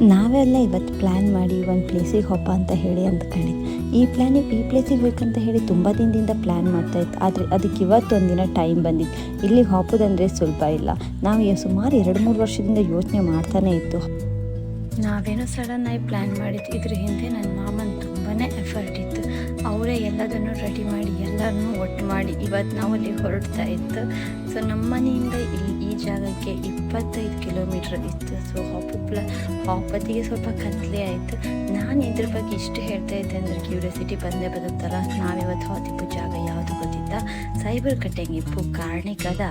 ನಾವೆಲ್ಲ ಇವತ್ತು ಪ್ಲ್ಯಾನ್ ಮಾಡಿ ಒಂದು ಪ್ಲೇಸಿಗೆ ಹೋಗಪ್ಪ ಅಂತ ಹೇಳಿ ಅಂದ್ಕೊಂಡಿದ್ದು ಈ ಪ್ಲ್ಯಾನಿಗೆ ಈ ಪ್ಲೇಸಿಗೆ ಬೇಕಂತ ಹೇಳಿ ತುಂಬ ದಿನದಿಂದ ಪ್ಲ್ಯಾನ್ ಮಾಡ್ತಾಯಿತ್ತು ಆದರೆ ಅದಕ್ಕೆ ಇವತ್ತೊಂದು ದಿನ ಟೈಮ್ ಬಂದಿತ್ತು. ಇಲ್ಲಿಗೆ ಹೋಗೋದಂದರೆ ಸುಲಭ ಇಲ್ಲ. ನಾವು ಸುಮಾರು ಎರಡು ಮೂರು ವರ್ಷದಿಂದ ಯೋಚನೆ ಮಾಡ್ತಾನೆ ಇತ್ತು. ನಾವೇನೋ ಆಗಿ ಪ್ಲ್ಯಾನ್ ಮಾಡಿದ್ದು ಇದ್ರ ಹಿಂದೆ ನನ್ನ ಮಾಮನ ತುಂಬಾ ಎಫರ್ಟ್ ಇತ್ತು. ಅವರೇ ಎಲ್ಲದನ್ನು ರೆಡಿ ಮಾಡಿ, ಎಲ್ಲರನ್ನೂ ಒಟ್ಟು ಮಾಡಿ ಇವತ್ತು ನಾವು ಅಲ್ಲಿ ಹೊರಡ್ತಾ ಇತ್ತು. ಸೊ ನಮ್ಮ ಮನೆಯಿಂದ ಇಲ್ಲಿ ಜಾಗಕ್ಕೆ ಇಪ್ಪತ್ತೈದು ಕಿಲೋಮೀಟ್ರ್ ಇತ್ತು. ಸೊ ಹಾಪುಪ್ಲ ಹಾಪತ್ತಿಗೆ ಸ್ವಲ್ಪ ಕತ್ಲೆ ಆಯಿತು. ನಾನು ಇದ್ರ ಬಗ್ಗೆ ಇಷ್ಟು ಹೇಳ್ತಾ ಇದ್ದೆ ಅಂದರೆ ಕ್ಯೂರಿಯಾಸಿಟಿ ಬಂದೇ ಬರುತ್ತಲ್ಲ. ನಾವಿವತ್ತು ಹಾತಿಪ್ಪು ಜಾಗ ಯಾವುದು ಗೊತ್ತಿತ್ತ? ಸೈಬರ್ ಕಟ್ಟೆಂಗಿಪ್ಪು, ಕಾರ್ಣಿಕದ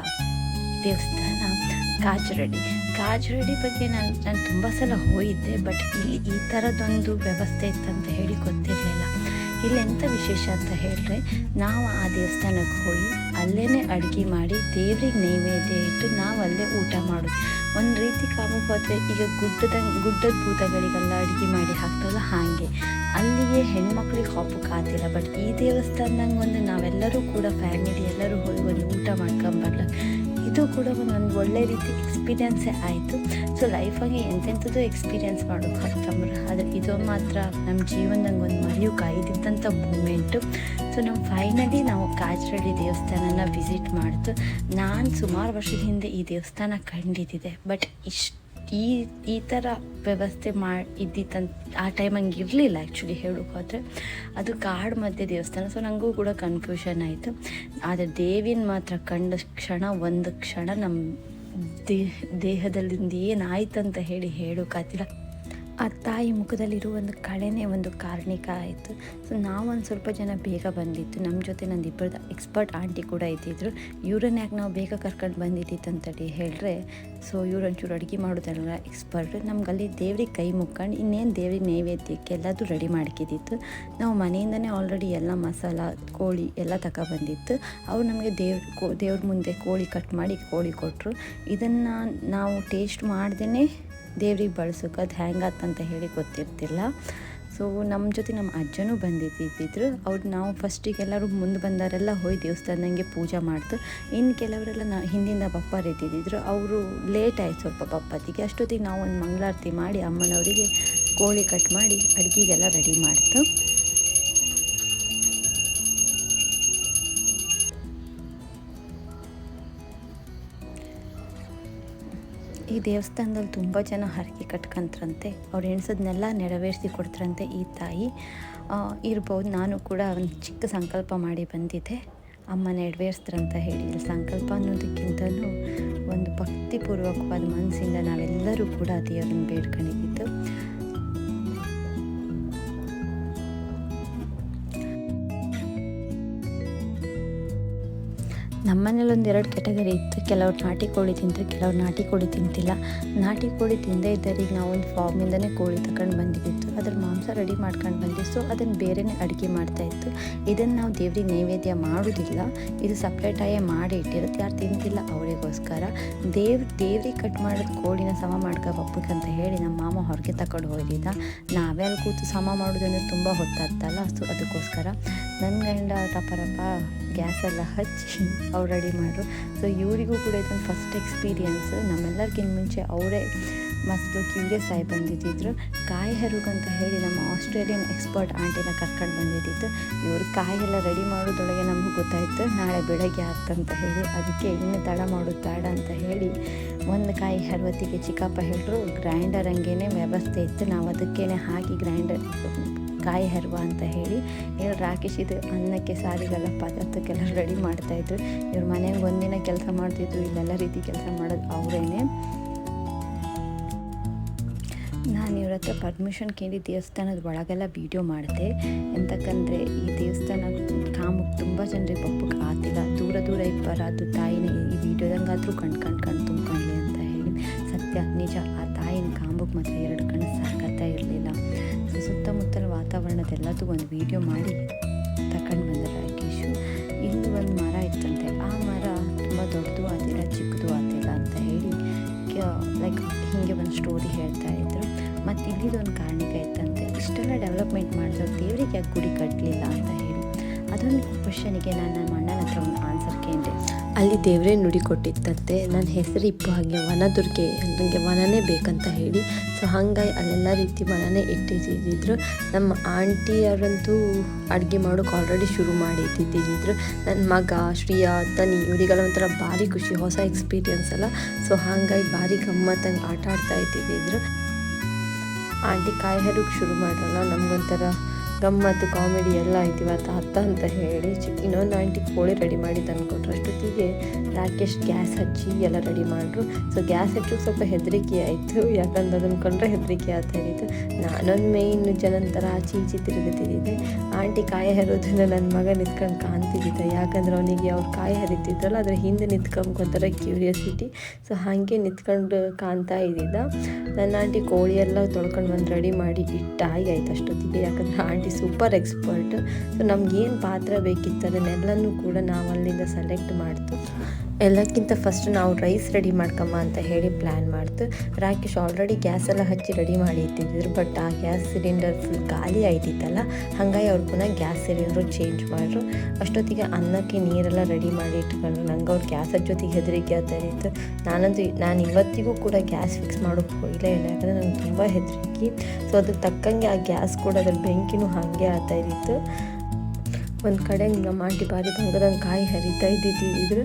ದೇವಸ್ಥಾನ, ಕಾಜರಡಿ. ಕಾಜರಡಿ ಬಗ್ಗೆ ನಾನು ನಾನು ತುಂಬ ಸಲ ಹೋಗಿದ್ದೆ ಬಟ್ ಇಲ್ಲಿ ಈ ಥರದೊಂದು ವ್ಯವಸ್ಥೆ ಇತ್ತಂತ ಹೇಳಿ ಗೊತ್ತಿರಲಿಲ್ಲ. ಇಲ್ಲಿ ಎಂಥ ವಿಶೇಷ ಅಂತ ಹೇಳ್ರೆ, ನಾವು ಆ ದೇವಸ್ಥಾನಕ್ಕೆ ಹೋಗಿ ಅಲ್ಲೇ ಅಡುಗೆ ಮಾಡಿ ದೇವ್ರಿಗೆ ನೈವೇದ್ಯ ಇಟ್ಟು ನಾವು ಅಲ್ಲೇ ಊಟ ಮಾಡೋದು. ಒಂದು ರೀತಿ ಕಾಮಕ್ಕೆ ಈಗ ಗುಡ್ಡದ ಗುಡ್ಡದ ಭೂತಗಳಿಗೆಲ್ಲ ಅಡುಗೆ ಮಾಡಿ ಹಾಕ್ತಲ್ಲ ಹಾಗೆ. ಅಲ್ಲಿಗೆ ಹೆಣ್ಮಕ್ಳಿಗೆ ಹಾಪಕ್ಕೆ ಆಗ್ತಿಲ್ಲ ಬಟ್ ಈ ದೇವಸ್ಥಾನದಂಗೆ ಒಂದು ನಾವೆಲ್ಲರೂ ಕೂಡ ಫ್ಯಾಮಿಲಿ ಎಲ್ಲರೂ ಹೋಗಿ ಒಂದು ಊಟ ಮಾಡ್ಕೊಂಬರ್ಲ ಇದು ಕೂಡ ಒಂದು ಒಳ್ಳೆ ರೀತಿ ಎಕ್ಸ್ಪೀರಿಯೆನ್ಸೇ ಆಯಿತು. ಸೊ ಲೈಫಾಗಿ ಎಂತೆಂಥದ್ದು ಎಕ್ಸ್ಪೀರಿಯನ್ಸ್ ಮಾಡೋಕೆ ಹಾಕ್ತಂಬ್ರ ಆದರೆ ಇದು ಮಾತ್ರ ನಮ್ಮ ಜೀವನದಂಗೆ ಒಂದು ಮರಿಯು ಕಾಯ್ದಿದ್ದಂಥ ಮೂಮೆಂಟು ಸೊ ನಾವು ಫೈನಲಿ ನಾವು ಕಾಜರಳ್ಳಿ ದೇವಸ್ಥಾನನ ವಿಸಿಟ್ ಮಾಡ್ತು. ನಾನು ಸುಮಾರು ವರ್ಷದ ಹಿಂದೆ ಈ ದೇವಸ್ಥಾನ ಕಂಡಿದ್ದಿದೆ. ಬಟ್ ಇಷ್ಟು ಈ ಈ ಥರ ವ್ಯವಸ್ಥೆ ಮಾಡಿ, ಇದ್ದಿತ್ತಂತ, ಆ ಟೈಮ್ ಹಂಗೆ ಇರಲಿಲ್ಲ ಆ್ಯಕ್ಚುಲಿ ಹೇಳೋಕೆ ಅದು ಕಾಡು ಮಧ್ಯೆ ದೇವಸ್ಥಾನ ಸೊ ನನಗೂ ಕೂಡ ಕನ್ಫ್ಯೂಷನ್ ಆಯಿತು. ಆದರೆ ದೇವಿನ ಮಾತ್ರ ಕಂಡ ಕ್ಷಣ, ಒಂದು ಕ್ಷಣ ನಮ್ಮ ದೇಹ ದೇಹದಲ್ಲಿಂದ ಏನಾಯ್ತಂತ ಹೇಳಿ ಹೇಳೋಕ್ಕಾತಿಲ್ಲ ಆ ತಾಯಿ ಮುಖದಲ್ಲಿರುವ ಒಂದು ಕಳೆನೇ ಒಂದು ಕಾರಣಿಕ ಆಯಿತು. ಸೊ ನಾವೊಂದು ಸ್ವಲ್ಪ ಜನ ಬೇಗ ಬಂದಿತ್ತು. ನಮ್ಮ ಜೊತೆ ನಂದು ಇಬ್ಬರದ್ದು ಎಕ್ಸ್ಪರ್ಟ್ ಆಂಟಿ ಕೂಡ ಇದ್ದಿದ್ರು. ಇವ್ರನ್ನ ಯಾಕೆ ನಾವು ಬೇಗ ಕರ್ಕೊಂಡು ಬಂದಿದ್ದಿತ್ತು ಅಂತೇಳಿ ಹೇಳಿದ್ರೆ ಸೊ ಇವ್ರು ಒಂಚೂರು ಅಡುಗೆ ಮಾಡೋದಲ್ಲ ಎಕ್ಸ್ಪರ್ಟ್ ನಮ್ಗೆ ಅಲ್ಲಿ ದೇವ್ರಿಗೆ ಕೈ ಮುಕ್ಕೊಂಡು ಇನ್ನೇನು ದೇವ್ರಿಗೆ ನೈವೇದ್ಯಕ್ಕೆ ಎಲ್ಲದೂ ರೆಡಿ ಮಾಡ್ಕಿದ್ದಿತ್ತು ನಾವು ಮನೆಯಿಂದನೇ ಆಲ್ರೆಡಿ ಎಲ್ಲ ಮಸಾಲ, ಕೋಳಿ ಎಲ್ಲ ತಗೊಬಂದಿತ್ತು ಅವ್ರು ನಮಗೆ ದೇವ್ರ ದೇವ್ರ ಮುಂದೆ ಕೋಳಿ ಕಟ್ ಮಾಡಿ ಕೋಳಿ ಕೊಟ್ಟರು ಇದನ್ನು ನಾವು ಟೇಸ್ಟ್ ಮಾಡ್ದೇ ದೇವ್ರಿಗೆ ಬಳಸೋಕೆ ಅದು ಹೆಂಗಾತಂತ ಹೇಳಿ ಗೊತ್ತಿರ್ತಿಲ್ಲ. ಸೊ ನಮ್ಮ ಜೊತೆ ನಮ್ಮ ಅಜ್ಜನೂ ಬಂದಿದ್ದಿದ್ರು. ಅವ್ರು ನಾವು ಫಸ್ಟಿಗೆಲ್ಲರೂ ಮುಂದೆ ಬಂದವರೆಲ್ಲ ಹೋಯ್ ದೇವಸ್ಥಾನದಂಗೆ ಪೂಜೆ ಮಾಡ್ತು. ಇನ್ನು ಕೆಲವರೆಲ್ಲ ನಾ, ಹಿಂದಿಂದ ಬಪ್ಪಾರ್ ಇದ್ದಿದ್ದಿದ್ರು ಅವರು ಲೇಟ್ ಆಯ್ತು ಸ್ವಲ್ಪ ಬಪ್ಪತ್ತಿಗೆ. ಅಷ್ಟೊತ್ತಿಗೆ ನಾವು ಒಂದು ಮಂಗಳಾರತಿ ಮಾಡಿ ಅಮ್ಮನವರಿಗೆ ಕೋಳಿ ಕಟ್ ಮಾಡಿ ಅಡುಗೆಗೆಲ್ಲ ರೆಡಿ ಮಾಡ್ತು. ಈ ದೇವಸ್ಥಾನದಲ್ಲಿ ತುಂಬ ಜನ ಹರಕೆ ಕಟ್ಕೊಂತ್ರಂತೆ. ಅವ್ರು ಎಣಿಸೋದನ್ನೆಲ್ಲ ನೆರವೇರಿಸಿ ಕೊಡ್ತಾರಂತೆ ಈ ತಾಯಿ. ಇರ್ಬೋದು ನಾನು ಕೂಡ ಒಂದು ಚಿಕ್ಕ ಸಂಕಲ್ಪ ಮಾಡಿ ಬಂದಿದ್ದೆ. ಅಮ್ಮ ನೆರವೇರಿಸ್ತಾರಂತ ಹೇಳಿ. ಸಂಕಲ್ಪ ಅನ್ನೋದಕ್ಕಿಂತಲೂ ಒಂದು ಭಕ್ತಿಪೂರ್ವಕವಾದ ಮನಸ್ಸಿಂದ ನಾವೆಲ್ಲರೂ ಕೂಡ ದೇವರನ್ನು ಬೇಡ್ಕೊಂಡಿದ್ದು ನಮ್ಮನೇಲಿ ಒಂದು ಎರಡು ಕೆಟಗರಿ ಇತ್ತು. ಕೆಲವ್ರು ನಾಟಿ ಕೋಳಿ ತಿಂತಾರೆ, ಕೆಲವ್ರು ನಾಟಿ ಕೋಳಿ ತಿಂತಿಲ್ಲ. ನಾಟಿ ಕೋಳಿ ತಿಂದೇ ಈಗ ನಾವು ಒಂದು ಫಾರ್ಮಿಂದನೇ ಕೋಳಿ ತಗೊಂಡು ಬಂದಿದ್ದಿತ್ತು. ಅದ್ರ ಮಾಂಸ ರೆಡಿ ಮಾಡ್ಕೊಂಡು ಬಂದಿದ್ದು ಸೊ ಅದನ್ನು ಬೇರೆನೇ ಅಡುಗೆ ಮಾಡ್ತಾಯಿತ್ತು ಇದನ್ನು ನಾವು ದೇವ್ರಿಗೆ ನೈವೇದ್ಯ ಮಾಡೋದಿಲ್ಲ ಇದು ಸಪ್ರೇಟಾಗೇ ಮಾಡಿ ಇಟ್ಟಿರುತ್ತೆ. ಯಾರು ತಿಂತಿಲ್ಲ ಅವರಿಗೋಸ್ಕರ. ದೇವ್, ದೇವ್ರಿಗೆ ಕಟ್ ಮಾಡಿದ ಕೋಳಿನ ಸಮ ಮಾಡ್ಕೋ ಅಂತ ಹೇಳಿ ನಮ್ಮ ಮಾಮ ಹೊರಗೆ ತಗೊಂಡು ಹೋಗಿದ್ದ. ನಾವೇ ಅಲ್ಲಿ ಕೂತು ಸಮ ಮಾಡೋದಂದ್ರೆ ತುಂಬ ಹೊತ್ತಾಗ್ತಲ್ಲ. ಸೊ ಅದಕ್ಕೋಸ್ಕರ ನನ್ನ ಗಂಡ ರಪ ರಪ ಗ್ಯಾಸೆಲ್ಲ ಹಚ್ಚಿ ಅವ್ರು ರೆಡಿ ಮಾಡ್ರು ಸೊ ಇವರಿಗೂ ಕೂಡ ಇದೊಂದು ಫಸ್ಟ್ ಎಕ್ಸ್ಪೀರಿಯೆನ್ಸ್ ನಮ್ಮೆಲ್ಲರಿಗಿಂತ ಮುಂಚೆ ಅವರೇ ಮಸ್ತು ಕ್ಯೂರಿಯಸ್ ಆಗಿ ಬಂದಿದ್ದಿದ್ರು. ಕಾಯಿ ಹೆರುಗಂತ ಹೇಳಿ ನಮ್ಮ ಆಸ್ಟ್ರೇಲಿಯನ್ ಎಕ್ಸ್ಪರ್ಟ್ ಆಂಟಿನ ಕರ್ಕೊಂಡು ಬಂದಿದ್ದಿತ್ತು. ಇವರು ಕಾಯಿ ಎಲ್ಲ ರೆಡಿ ಮಾಡೋದೊಳಗೆ ನಮಗೆ ಗೊತ್ತಾಯಿತು, ನಾಳೆ ಬೆಳಗ್ಗೆ ಆಗ್ತಂತ ಹೇಳಿ, ಅದಕ್ಕೆ ಇನ್ನು ತಡ ಮಾಡೋದು ಬೇಡ ಅಂತ ಹೇಳಿ ಒಂದು ಕಾಯಿ ಹೆರುವತ್ತಿಗೆ ಚಿಕ್ಕಪ್ಪ ಹೇಳಿದ್ರು ಗ್ರೈಂಡರ್ ಹಂಗೇನೆ ವ್ಯವಸ್ಥೆ ಇತ್ತು, ನಾವು ಅದಕ್ಕೇನೆ ಹಾಕಿ ಗ್ರೈಂಡರ್ ಕಾಯಿ ಹರ್ವ ಅಂತ ಹೇಳಿ ಇವ್ರು ರಾಕೇಶ್ ಇದು ಅನ್ನಕ್ಕೆ ಸಾರಿಗೆಲ್ಲ ಪದಾರ್ಥಕ್ಕೆಲ್ಲ ರೆಡಿ ಮಾಡ್ತಾಯಿದ್ರು ಇವ್ರ ಮನೆಗೆ ಒಂದಿನ ಕೆಲಸ ಮಾಡ್ತಿದ್ರು, ಇಲ್ಲೆಲ್ಲ ರೀತಿ ಕೆಲಸ ಮಾಡೋದು ಅವರೇನೆ. ನಾನು ಇವ್ರ ಹತ್ರ ಪರ್ಮಿಷನ್ ಕೇಳಿ ದೇವಸ್ಥಾನದ ಒಳಗೆಲ್ಲ ವೀಡಿಯೋ ಮಾಡಿದೆ. ಎಂತಕ್ಕಂದರೆ ಈ ದೇವಸ್ಥಾನ ಕಾಮಕ್ಕೆ ತುಂಬ ಜನರಿಗೆ ಪಪ್ಪಕ್ಕೆ ಆತಿಲ್ಲ. ದೂರ ದೂರ ಇಬ್ಬರಾದ ತಾಯಿನೇ ಈ ವಿಡಿಯೋದಂಗಾದರೂ ಕಣ್ ಕಣ್ ಕಣ್ ತುಂಬ್ಕೊಳ್ಳಿ ಅಂತ ಹೇಳಿ. ಸತ್ಯ, ನಿಜ ತಾಯಿನ ಕಾಂಬಕ್ಕೆ ಮಾತ್ರ ಎರಡು ಕಣ್ಣು ಸಾಕತ್ತಾ ಇರಲಿಲ್ಲ. ಸುತ್ತಮುತ್ತಲ ವಾತಾವರಣದೆಲ್ಲದೂ ಒಂದು ವೀಡಿಯೋ ಮಾಡಿ ತಗೊಂಡು ಬಂದ ರಾಕೇಶು. ಇಲ್ಲಿ ಒಂದು ಮರ ಇತ್ತಂತೆ. ಆ ಮರ ತುಂಬ ದೊಡ್ಡದು ಆತಿಲ್ಲ ಚಿಕ್ಕದು ಆತಿಲ್ಲ ಅಂತ ಹೇಳಿ ಲೈಕ್ ಹೀಗೆ ಒಂದು ಸ್ಟೋರಿ ಹೇಳ್ತಾ ಇದ್ರು. ಮತ್ತು ಇಲ್ಲಿದೊಂದು ಕಾರಣಿಕ ಇತ್ತಂತೆ. ಇಷ್ಟೆಲ್ಲ ಡೆವಲಪ್ಮೆಂಟ್ ಮಾಡಿದ್ರು ದೇವರಿಗೆ ಯಾಕೆ ಗುಡಿ ಕಟ್ಟಲಿಲ್ಲ ಅಂತ ಹೇಳಿ. ಅದೊಂದು ಕ್ವಶನಿಗೆ ನಾನು ನನ್ನ ಅಣ್ಣನ ಹತ್ರ ಒಂದು ಆನ್ಸರ್ ಕೇಳಿದೆ. ಅಲ್ಲಿ ದೇವರೇ ನುಡಿ ಕೊಟ್ಟಿತ್ತಂತೆ. ನನ್ನ ಹೆಸರು ಇಪ್ಪು, ಹಾಗೆ ವನದುರ್ಗೆ ನನಗೆ ವನನೇ ಬೇಕಂತ ಹೇಳಿ. ಸೊ ಹಾಗಾಗಿ ಅಲ್ಲೆಲ್ಲ ರೀತಿ ವನನೇ ಇಟ್ಟಿದ್ದಿದ್ರು. ನಮ್ಮ ಆಂಟಿಯವರಂತೂ ಅಡುಗೆ ಮಾಡೋಕೆ ಆಲ್ರೆಡಿ ಶುರು ಮಾಡಿದ್ದಿದ್ರು. ನನ್ನ ಮಗ, ಶ್ರೀಯಾ, ತನಿ, ಇವರಿಗೆಲ್ಲ ಒಂಥರ ಭಾರಿ ಖುಷಿ, ಹೊಸ ಎಕ್ಸ್ಪೀರಿಯನ್ಸ್ ಅಲ್ಲ. ಸೊ ಹಾಗಾಗಿ ಭಾರಿ ಗಮ್ಮತ್ತಂಗೆ ಆಟ ಆಡ್ತಾ ಇದ್ದಿದ್ದಿದ್ರು ಆಂಟಿ ಕಾಯಿ ಹರಕ್ಕೆ ಶುರು ಮಾಡಲ್ಲ ನಮಗೊಂಥರ ಗಮ್ಮತ್ತು ಕಾಮಿಡಿ ಎಲ್ಲ ಆಯ್ತು ಇವತ್ತು ಅತ್ತ ಅಂತ ಹೇಳಿ ಇನ್ನೊಂದು ಆಂಟಿ ಕೋಳಿ ರೆಡಿ ಮಾಡಿ ತಂದುಕೊಟ್ರು ಅಷ್ಟೊತ್ತಿಗೆ ರಾಕೇಶ್ ಗ್ಯಾಸ್ ಹಚ್ಚಿ ಎಲ್ಲ ರೆಡಿ ಮಾಡಿದ್ರು ಸೊ ಗ್ಯಾಸ್ ಹಚ್ಚು ಸ್ವಲ್ಪ ಹೆದರಿಕೆ ಆಯಿತು. ಯಾಕಂದ್ರೆ ಅದನ್ನು ಕೊಂಡ್ರೆ ಹೆದರಿಕೆ ಆತ ಇದ್ದಿತ್ತು ನಾನೊಂದು ಮೇಯ್ನ್ ಜನನ ಥರ ಆಚೆ ಈಚೆ ತಿರುಗುತ್ತಿದ್ದೆ ಆಂಟಿ ಕಾಯಿ ಹರೋದನ್ನ ನನ್ನ ಮಗ ನಿಂತ್ಕೊಂಡು ಕಾಣ್ತಿದ್ದ ಯಾಕಂದ್ರೆ ಅವನಿಗೆ ಅವ್ರು ಕಾಯಿ ಹರಿತಿದ್ರಲ್ಲ ಅದ್ರ ಹಿಂದೆ ನಿಂತ್ಕೊಂಡ್ಕೊಂಥರ ಕ್ಯೂರಿಯಾಸಿಟಿ ಸೊ ಹಾಗೆ ನಿಂತ್ಕೊಂಡು ಕಾಣ್ತಾ ಇದ್ದಿದ್ದ. ನನ್ನ ಆಂಟಿ ಕೋಳಿ ಎಲ್ಲ ತೊಳ್ಕೊಂಡು ಬಂದು ರೆಡಿ ಮಾಡಿ ಇಟ್ಟಾಗಿ ಆಯ್ತು ಅಷ್ಟೊತ್ತಿಗೆ. ಯಾಕಂದ್ರೆ ಆಂಟಿ ಸೂಪರ್ ಎಕ್ಸ್ಪರ್ಟ್. ಸೊ ನಮ್ಗೇನು ಪಾತ್ರ ಬೇಕಿತ್ತು ಅದನ್ನೆಲ್ಲನೂ ಕೂಡ ನಾವು ಅಲ್ಲಿಂದ ಸೆಲೆಕ್ಟ್ ಮಾಡ್ತು. ಎಲ್ಲಕ್ಕಿಂತ ಫಸ್ಟ್ ನಾವು ರೈಸ್ ರೆಡಿ ಮಾಡ್ಕಮ್ಮ ಅಂತ ಹೇಳಿ ಪ್ಲ್ಯಾನ್ ಮಾಡ್ತು. ರಾಕೇಶ್ ಆಲ್ರೆಡಿ ಗ್ಯಾಸ್ ಎಲ್ಲ ಹಚ್ಚಿ ರೆಡಿ ಮಾಡಿ ಇಟ್ಟಿದ್ರು ಬಟ್ ಆ ಗ್ಯಾಸ್ ಸಿಲಿಂಡರ್ ಫುಲ್ ಖಾಲಿ ಆಯ್ತಿತ್ತಲ್ಲ, ಹಾಗಾಗಿ ಅವ್ರು ಪುನಃ ಗ್ಯಾಸ್ ಸಿಲಿಂಡರ್ ಚೇಂಜ್ ಮಾಡಿದ್ರು ಅಷ್ಟೊತ್ತಿಗೆ ಅನ್ನಕ್ಕೆ ನೀರೆಲ್ಲ ರೆಡಿ ಮಾಡಿ ಇಟ್ಕೊಂಡ್ರು. ನಂಗೆ ಅವ್ರು ಗ್ಯಾಸ್ ಜೊತೆಗೆ ಹೆದರಿಕೆ ಇತ್ತು. ನಾನಂತೂ, ನಾನು ಇವತ್ತಿಗೂ ಕೂಡ ಗ್ಯಾಸ್ ಫಿಕ್ಸ್ ಮಾಡೋಕ್ಕೆ ಹೋಗಲೇ ಇಲ್ಲ ನಂಗೆ ತುಂಬ ಹೆದರಿಕೆ. ಸೊ ಅದಕ್ಕೆ ತಕ್ಕಂಗೆ ಆ ಗ್ಯಾಸ್ ಕೂಡ ಅದ್ರ ಬೆಂಕಿನೂ ಹಾಗೆ ಆಗ್ತಾ ಇದ್ದಿತ್ತು. ಒಂದು ಕಡೆ ನಮ್ಮ ಆಂಟಿ ಬಾರಿ ಬಂಗದಂಗೆ ಕಾಯಿ ಹರಿತಾ ಇದ್ದಿದ್ದಿದ್ರು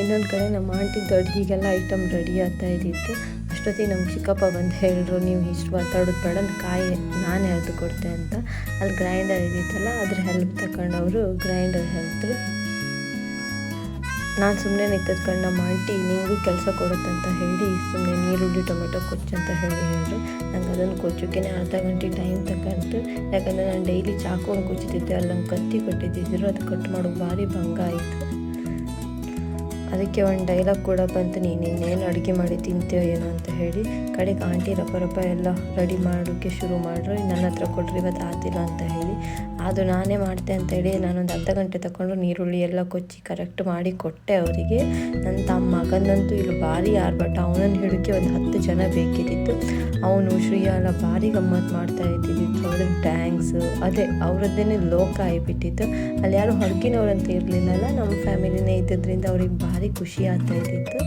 ಇನ್ನೊಂದು ಕಡೆ ನಮ್ಮ ಆಂಟಿ ಅಡುಗೆಗೆಲ್ಲ ಐಟಮ್ ರೆಡಿ ಆಗ್ತಾ ಇದ್ದಿತ್ತು. ಅಷ್ಟೊತ್ತಿಗೆ ನಮ್ಮ ಚಿಕ್ಕಪ್ಪ ಬಂದು ಹೇಳಿದ್ರು, ನೀವು ಇಷ್ಟು ಮಾತಾಡೋದು ಬೇಡ ಕಾಯಿ ನಾನು ಹೆಲ್ತ್ ಕೊಡ್ತೆ ಅಂತ. ಅಲ್ಲಿ ಗ್ರೈಂಡರ್ ಇದ್ದಿತ್ತಲ್ಲ, ಅದ್ರ ಹೆಲ್ಪ್ ತಗೊಂಡು ಗ್ರೈಂಡರ್ ಹೆಲ್ತ್ರು ನಾನು ಸುಮ್ಮನೆ ನಿಂತದ್ಕೊಂಡು ನಮ್ಮ ಆಂಟಿ ನಿಂಗೂ ಕೆಲಸ ಕೊಡುತ್ತಂತ ಹೇಳಿ ಸುಮ್ಮನೆ ನೀರುಳ್ಳಿ ಟೊಮೆಟೊ ಕೊಚ್ಚು ಕೊಚ್ಚಂತ ಹೇಳಿ ಹೇಳಿದ್ರು. ನಂಗೆ ಅದನ್ನು ಕೊಚ್ಚೋಕೆ ಅರ್ಧ ಗಂಟೆ ಟೈಮ್ ತಗೊಂಡು ಯಾಕಂದರೆ ನಾನು ಡೈಲಿ ಚಾಕು ಕುಚ್ಚಿದ್ದೆ ಅಲ್ಲಿ ನಂಗೆ ಕತ್ತಿ ಕೊಟ್ಟಿದ್ದಿದ್ರು, ಅದು ಕಟ್ ಮಾಡೋಕೆ ಭಾರಿ ಭಂಗ ಆಯಿತು. ಅದಕ್ಕೆ ಒಂದು ಡೈಲಾಗ್ ಕೂಡ ಬಂತು, ನೀನು ಇನ್ನೇನು ಅಡುಗೆ ಮಾಡಿ ತಿಂತೀಯೋ ಏನೋ ಅಂತ ಹೇಳಿ, ಕಡೆಗೆ ಆಂಟಿ ರಪ್ಪ ರಪ್ಪ ಎಲ್ಲ ರೆಡಿ ಮಾಡೋಕ್ಕೆ ಶುರು ಮಾಡಿದ್ರು ನನ್ನ ಹತ್ರ ಕೊಡ್ರಿ ಇವತ್ತು ಆತಿಲ್ಲ ಅಂತ ಹೇಳಿ. ಅದು ನಾನೇ ಮಾಡ್ತೆ ಅಂತ ಹೇಳಿ ನಾನೊಂದು ಅರ್ಧ ಗಂಟೆ ತಗೊಂಡು ನೀರುಳ್ಳಿ ಎಲ್ಲ ಕೊಚ್ಚಿ ಕರೆಕ್ಟ್ ಮಾಡಿ ಕೊಟ್ಟೆ ಅವರಿಗೆ. ನನ್ನ ತಮ್ಮ ಮಗನಂತೂ ಇಲ್ಲಿ ಭಾರಿ ಆರ್ಭಟ ಅವನನ್ನು ಹಿಡಿಕೆ ಒಂದು ಹತ್ತು ಜನ ಬೇಕಿದ್ದಿತ್ತು. ಅವನು ಶ್ರೀಯಾಲ ಭಾರಿ ಗಮ್ಮತ್ತು ಮಾಡ್ತಾ ಇದ್ದಿದ್ದು ಅವ್ರದ್ದು ಟ್ಯಾಂಕ್ಸ್ ಅದೇ ಅವರದ್ದೇನೆ ಲೋಕ ಆಗಿಬಿಟ್ಟಿತ್ತು. ಅಲ್ಲಿ ಯಾರು ಹೊರಗಿನವ್ರಂತ ಇರಲಿಲ್ಲಲ್ಲ, ನಮ್ಮ ಫ್ಯಾಮಿಲಿನೇ ಇದ್ದಿದ್ದರಿಂದ ಅವ್ರಿಗೆ ಭಾರಿ ಖುಷಿ ಆಗ್ತಾ ಇದ್ದಿತ್ತು.